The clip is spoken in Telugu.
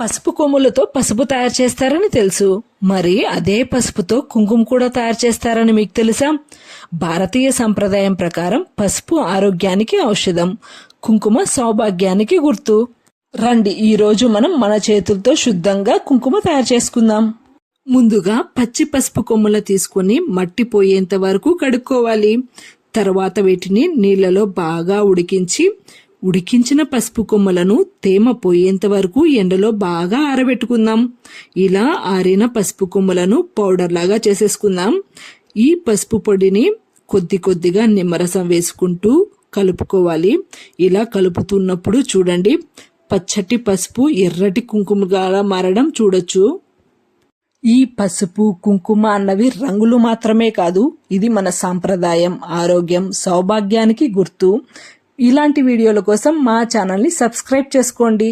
పసుపు కొమ్ములతో పసుపు తయారు చేస్తారని తెలుసు. మరి అదే పసుపుతో కుంకుమ కూడా తయారు చేస్తారని మీకు తెలుసా? భారతీయ సంప్రదాయం ప్రకారం పసుపు ఆరోగ్యానికి ఔషధం కుంకుమ సౌభాగ్యానికి గుర్తు. రండి ఈరోజు మనం మన చేతులతో శుద్ధంగా కుంకుమ తయారు చేసుకుందాం. ముందుగా పచ్చి పసుపు కొమ్ములు తీసుకొని మట్టి పోయేంత వరకు కడుక్కోవాలి. తర్వాత వీటిని నీళ్ళలో బాగా ఉడికించి ఉడికించిన పసుపు కొమ్మలను తేమ పోయేంత వరకు ఎండలో బాగా ఆరబెట్టుకుందాం. ఇలా ఆరిన పసుపు కొమ్మలను పౌడర్ లాగా చేసేసుకుందాం. ఈ పసుపు పొడిని కొద్ది కొద్దిగా నిమ్మరసం వేసుకుంటూ కలుపుకోవాలి. ఇలా కలుపుతున్నప్పుడు చూడండి పచ్చటి పసుపు ఎర్రటి కుంకుమగా మారడం చూడొచ్చు. ఈ పసుపు కుంకుమ అన్నవి రంగులు మాత్రమే కాదు ఇది మన సాంప్రదాయం ఆరోగ్యం సౌభాగ్యానికి గుర్తు. ఇలాంటి వీడియోల కోసం మా ఛానల్ని సబ్స్క్రైబ్ చేసుకోండి.